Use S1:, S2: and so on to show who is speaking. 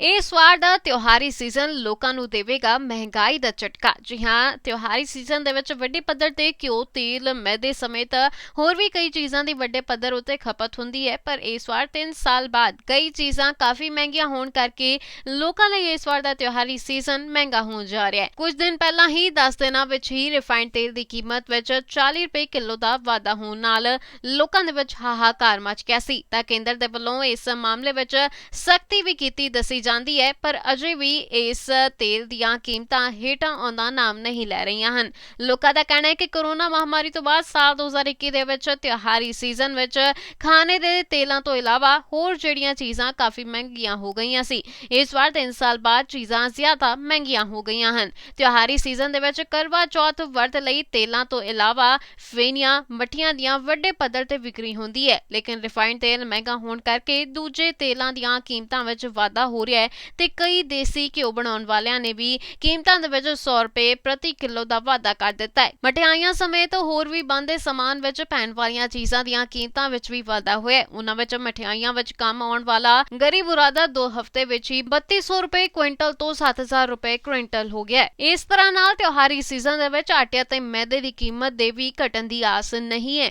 S1: ਇਸ ਵਾਰ ਦਾ ਤਿਉਹਾਰੀ ਸੀਜ਼ਨ ਲੋਕਾਂ ਨੂੰ ਦੇਵੇਗਾ ਮਹਿੰਗਾਈ ਦਾ ਝਟਕਾ। ਜੀ ਹਾਂ, ਤਿਉਹਾਰੀ ਸੀਜ਼ਨ ਦੇ ਵਿੱਚ ਵੱਡੇ ਪੱਧਰ ਤੇ ਘਿਓ, ਤੇਲ, ਮੈਦੇ ਸਮੇਤ ਹੋਰ ਵੀ ਕਈ ਚੀਜ਼ਾਂ ਦੀ ਵੱਡੇ ਪੱਧਰ ਉਤੇ ਖਪਤ ਹੁੰਦੀ ਹੈ, ਪਰ ਇਸ ਵਾਰ 3 ਸਾਲ ਬਾਅਦ ਕਈ ਚੀਜ਼ਾਂ ਕਾਫੀ ਮਹਿੰਗੀਆਂ ਹੋਣ ਕਰਕੇ ਲੋਕਾਂ ਲਈ ਇਸ ਵਾਰ ਦਾ ਤਿਉਹਾਰੀ ਸੀਜ਼ਨ ਮਹਿੰਗਾ ਹੋਣ ਜਾ ਰਿਹਾ ਹੈ। ਕੁਝ ਦਿਨ ਪਹਿਲਾਂ ਹੀ 10 ਦਿਨਾਂ ਵਿੱਚ ਹੀ ਰਿਫਾਈਨਡ ਤੇਲ ਦੀ ਕੀਮਤ ਵਿੱਚ 40 ਰੁਪਏ ਕਿਲੋ ਦਾ ਵਾਧਾ ਹੋਣ ਨਾਲ ਲੋਕਾਂ ਦੇ ਵਿੱਚ ਹਾਹਾਕਾਰ ਮਚ ਗਿਆ ਸੀ। ਤਾਂ ਕੇਂਦਰ ਦੇ ਵੱਲੋਂ ਇਸ ਮਾਮਲੇ ਵਿੱਚ ਸਖਤੀ ਵੀ ਕੀਤੀ ਦੱਸੀ ਜਾਂਦੀ ਹੈ, ਪਰ ਅਜੇ ਵੀ ਇਸ ਤੇਲ ਦੀਆਂ ਕੀਮਤਾਂ ਹੇਠਾਂ ਆਉਂਦਾ ਨਾਮ ਨਹੀਂ ਲੈ ਰਹੀਆਂ ਹਨ। ਲੋਕਾਂ ਦਾ ਕਹਿਣਾ ਹੈ ਕਿ ਕੋਰੋਨਾ ਮਹਾਮਾਰੀ ਤੋਂ ਬਾਅਦ ਸਾਲ 2021 ਦੇ ਵਿੱਚ ਤਿਉਹਾਰੀ ਸੀਜ਼ਨ ਵਿੱਚ ਖਾਣੇ ਦੇ ਤੇਲਾਂ ਤੋਂ ਇਲਾਵਾ ਹੋਰ ਜਿਹੜੀਆਂ ਚੀਜ਼ਾਂ ਕਾਫੀ ਮਹਿੰਗੀਆਂ ਹੋ ਗਈਆਂ ਸੀ, ਇਸ ਵਾਰ 3 ਸਾਲ ਬਾਅਦ ਚੀਜ਼ਾਂ ਜ਼ਿਆਦਾ ਮਹਿੰਗੀਆਂ ਹੋ ਗਈਆਂ ਹਨ। ਤਿਉਹਾਰੀ ਸੀਜ਼ਨ ਦੇ ਵਿੱਚ ਕਰਵਾ ਚੌਥ ਵਰਤ ਲਈ ਤੇਲਾਂ ਤੋਂ ਇਲਾਵਾ ਫੇਨੀਆਂ ਮੱਠੀਆਂ ਦੀਆਂ ਵੱਡੇ ਪੱਧਰ ਤੇ ਵਿਕਰੀ ਹੁੰਦੀ ਹੈ, ਲੇਕਿਨ ਰਿਫਾਈਨਡ ਤੇਲ ਮਹਿੰਗਾ ਹੋਣ ਕਰਕੇ ਦੂਜੇ ਤੇਲਾਂ ਦੀਆਂ ਕੀਮਤਾਂ ਵਿੱਚ ਵਾਧਾ ਹੋ ਰਿਹਾ ਹੈ ਤੇ ਕਈ ਦੇਸੀ ਘਿਓ ਬਣਾਉਣ ਵਾਲਿਆਂ ਨੇ ਵੀ ਕੀਮਤਾਂ ਦੇ ਵਿੱਚ 100 ਰੁਪਏ ਪ੍ਰਤੀ ਕਿਲੋ ਦਾ ਵਾਧਾ ਕਰ ਦਿੱਤਾ ਹੈ। ਮਠਿਆਈਆਂ ਸਮੇਤ ਹੋਰ ਵੀ ਬੰਦੇ ਸਮਾਨ ਵਿੱਚ ਪੈਣ ਵਾਲੀਆਂ ਚੀਜ਼ਾਂ ਦੀਆਂ ਕੀਮਤਾਂ ਵਿੱਚ ਵੀ ਵਾਧਾ ਹੋਇਆ ਹੈ। ਉਹਨਾਂ ਵਿੱਚ ਮਠਿਆਈਆਂ ਵਿੱਚ ਕੰਮ ਆਉਣ ਵਾਲਾ ਗਰੀਬ ਬੁਰਾਦਾ 2 ਹਫ਼ਤੇ ਵਿੱਚ ਹੀ 3200 ਰੁਪਏ ਕੁਇੰਟਲ ਤੋਂ 7000 ਰੁਪਏ ਕੁਇੰਟਲ ਹੋ ਗਿਆ ਇਸ ਤਰ੍ਹਾਂ ਨਾਲ ਤਿਉਹਾਰੀ ਸੀਜ਼ਨ ਦੇ ਵਿੱਚ ਆਟੇ ਅਤੇ ਮੈਦੇ ਦੀ ਕੀਮਤ ਦੇ ਵੀ ਘਟਣ ਦੀ ਆਸ ਨਹੀਂ ਹੈ।